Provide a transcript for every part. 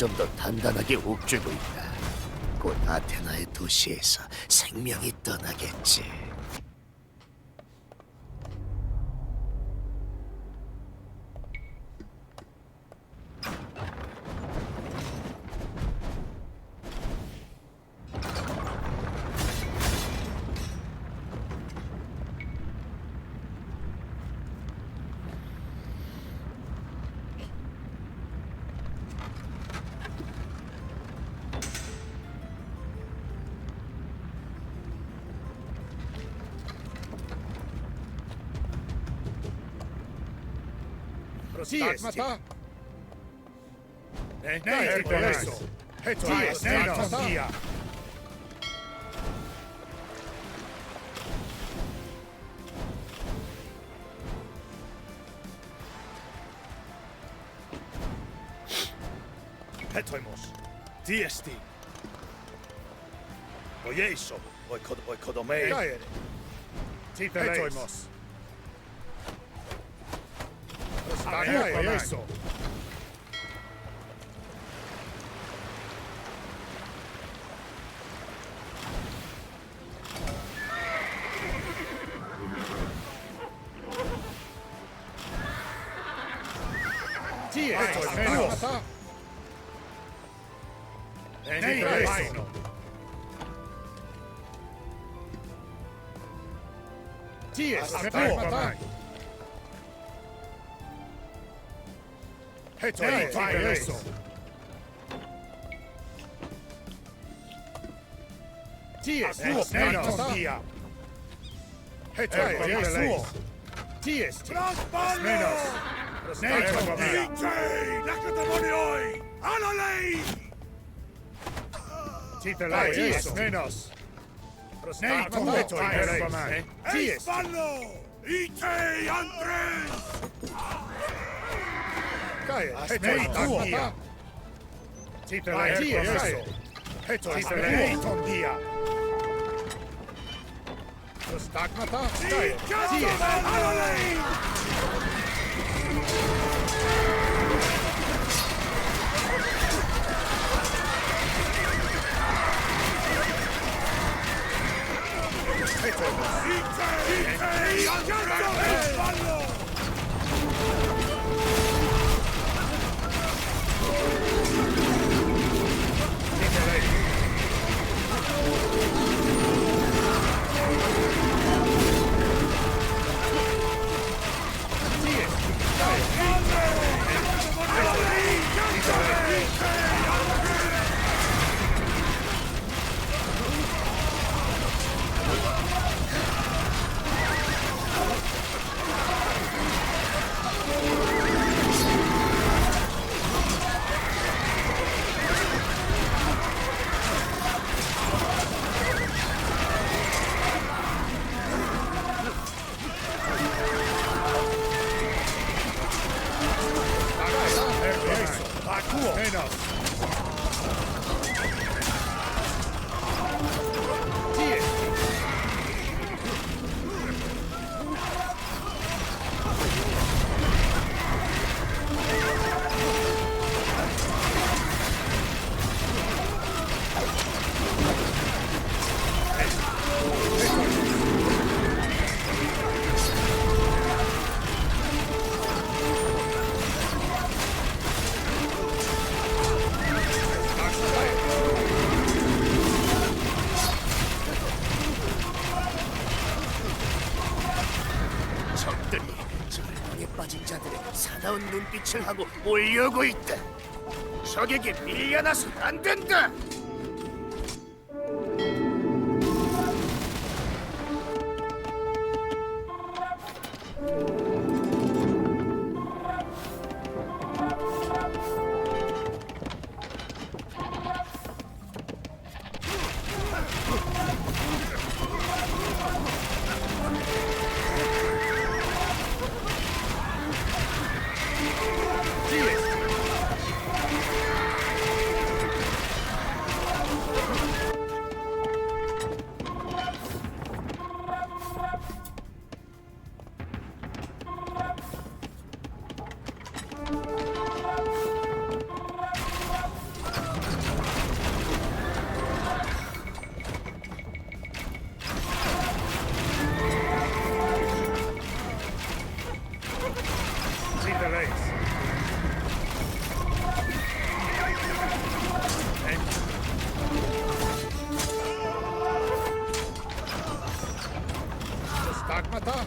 점점 더 단단하게 옥죄고 있다. 곧 아테나의 도시에서 생명이 떠나겠지. Petoimos, DST. Oyeso, oikodomei. Petoimos. 早い早いっすよ。また Hecho ahí, eso. Tie suo Menos. Necho menos. cae. Astronautia. Titele cae. Heto titele ton dia. Stagnata cae. Tie. Adonai! Petrus! Sieg! Sieg! Sieg! Sieg! Sieg! Let's go. Cool. Thanos. 빛을 하고 몰려오고 있다. 적에게 밀려나서 안 된다. matar.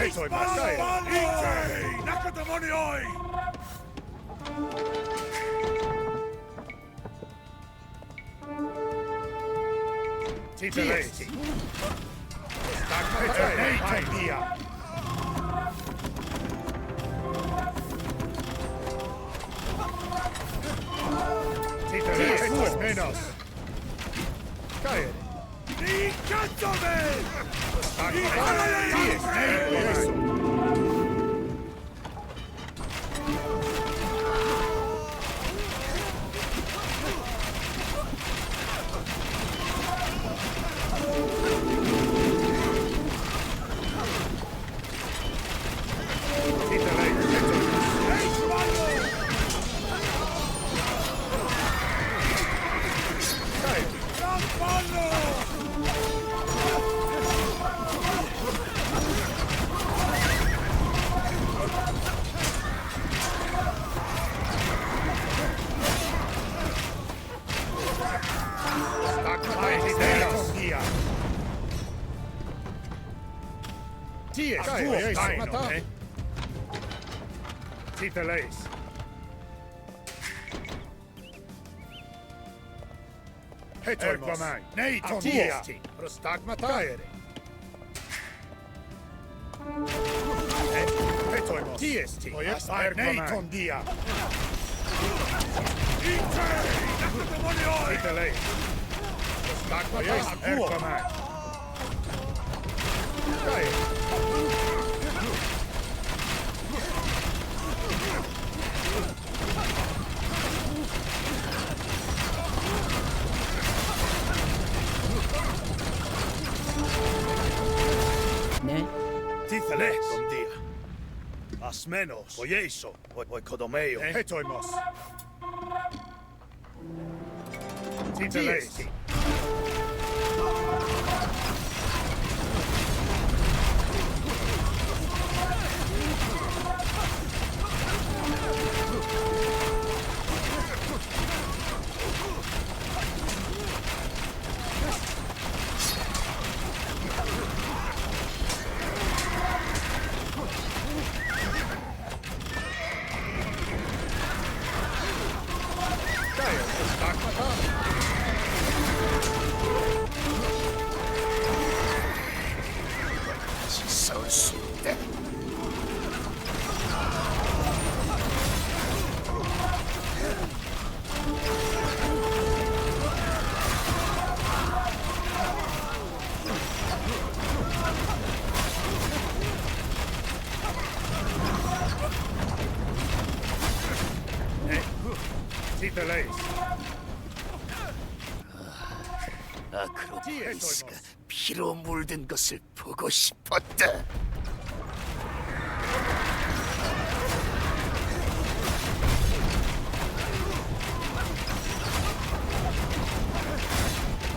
¡Ey, soy demonio hoy! Sí, te ves. Sí. día. Sí, te ves. menos. Cállate. ¡Eso! Chi è? Dai, dai, dai, no, eh? Zita Lace. Ergomai, nei tomiesti, prostagma taere. Petoimos, tiesti, nei tondia. Zita Lace. Prostagma taere, Ergomai. Taere. Dícele. Tontia. Asmenos. Oyeso. Oikodomeo. Etoimos. Dícele. Thank So stupid. Hey, see. 아크로폴리스가 피로 물든 것을 보고 싶었다.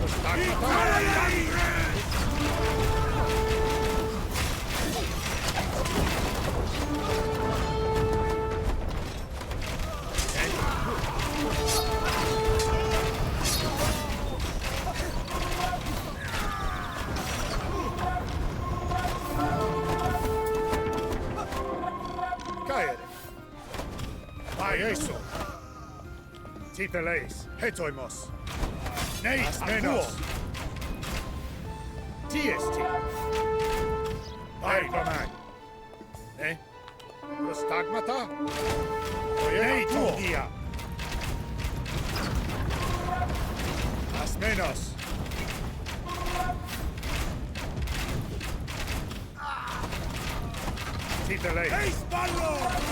Prostagmata. Caere. Επιτελείς, χέτοιμος. Νέι, μένος. Τι εστί. Άιπαμαν. Ε, προστάγματα. Νέι, τούδια. Ασμένος. Τι τελείς. Hey, Sparrow!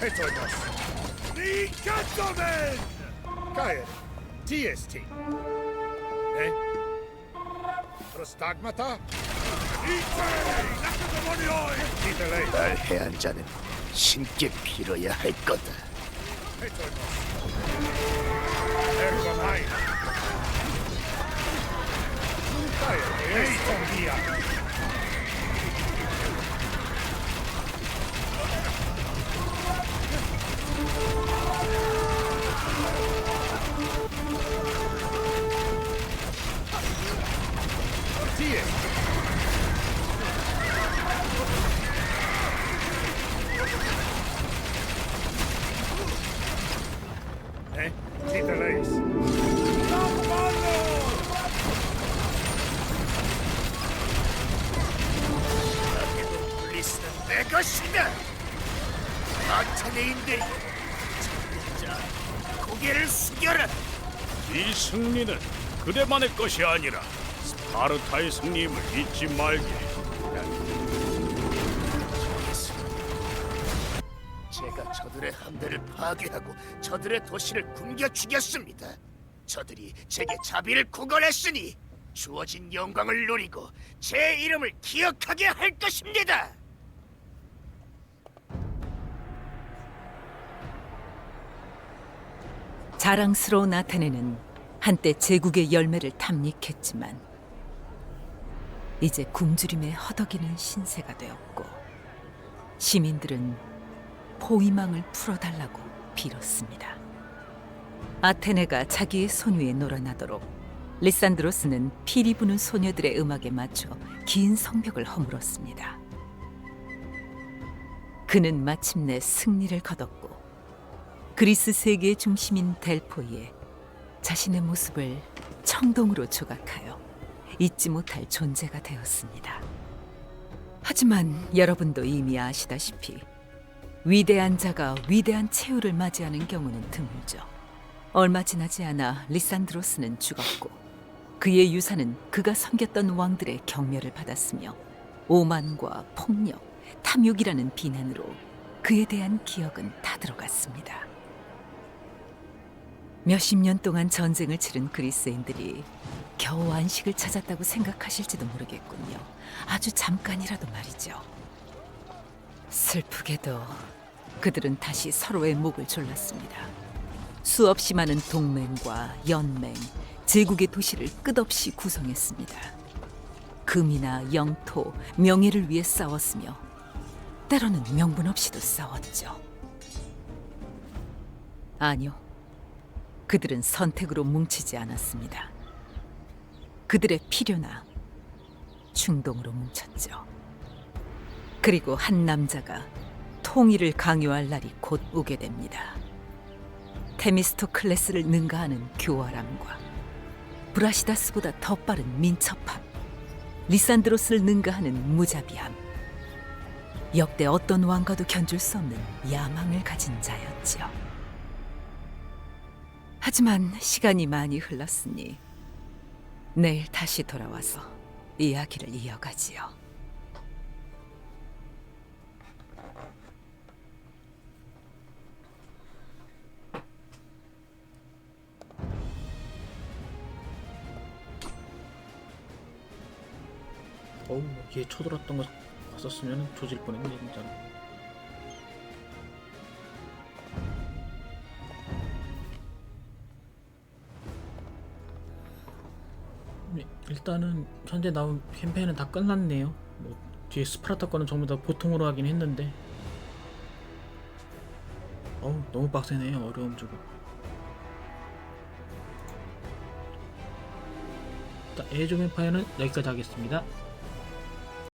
Hetoimos. Niin katsomme! Caere. Tiesti. Ne? Prostagmata. 날 해한 자는 신께 빌어야 할 거다. Hetoimos. 诶兄弟呀 아테네인들이 자 고개를 숙여라 이 승리는 그대만의 것이 아니라 스파르타의 승리임을 잊지 말게. 제가 저들의 함대를 파괴하고 저들의 도시를 굶겨 죽였습니다. 저들이 제게 자비를 구걸했으니 주어진 영광을 누리고 제 이름을 기억하게 할 것입니다. 자랑스러운 아테네는 한때 제국의 열매를 탐닉했지만 이제 굶주림에 허덕이는 신세가 되었고 시민들은 포위망을 풀어달라고 빌었습니다. 아테네가 자기의 손 위에 놀아나도록 리산드로스는 피리 부는 소녀들의 음악에 맞춰 긴 성벽을 허물었습니다. 그는 마침내 승리를 거뒀고 그리스 세계의 중심인 델포이에 자신의 모습을 청동으로 조각하여 잊지 못할 존재가 되었습니다. 하지만 여러분도 이미 아시다시피 위대한 자가 위대한 최후를 맞이하는 경우는 드물죠. 얼마 지나지 않아 리산드로스는 죽었고 그의 유산은 그가 섬겼던 왕들의 경멸을 받았으며 오만과 폭력, 탐욕이라는 비난으로 그에 대한 기억은 다 들어갔습니다. 몇십 년 동안 전쟁을 치른 그리스인들이 겨우 안식을 찾았다고 생각하실지도 모르겠군요. 아주 잠깐이라도 말이죠. 슬프게도 그들은 다시 서로의 목을 졸랐습니다. 수없이 많은 동맹과 연맹, 제국의 도시를 끝없이 구성했습니다. 금이나 영토, 명예를 위해 싸웠으며 때로는 명분 없이도 싸웠죠. 아니요. 그들은 선택으로 뭉치지 않았습니다. 그들의 필요나 충동으로 뭉쳤죠. 그리고 한 남자가 통일을 강요할 날이 곧 오게 됩니다. 테미스토클레스를 능가하는 교활함과 브라시다스보다 더 빠른 민첩함, 리산드로스를 능가하는 무자비함, 역대 어떤 왕과도 견줄 수 없는 야망을 가진 자였지요. 하지만 시간이 많이 흘렀으니 내일 다시 돌아와서 이야기를 이어가지요. 어우 얘 쳐들었던 거 봤었으면 조질 뻔했네 진짜 네, 일단은 현재 나온 캠페인은 다 끝났네요. 뭐 뒤에 스파르타 거는 전부 다 보통으로 하긴 했는데. 어우 너무 빡세네요 어려움 주고 일단 에이즈 뱀파이어는 여기까지 하겠습니다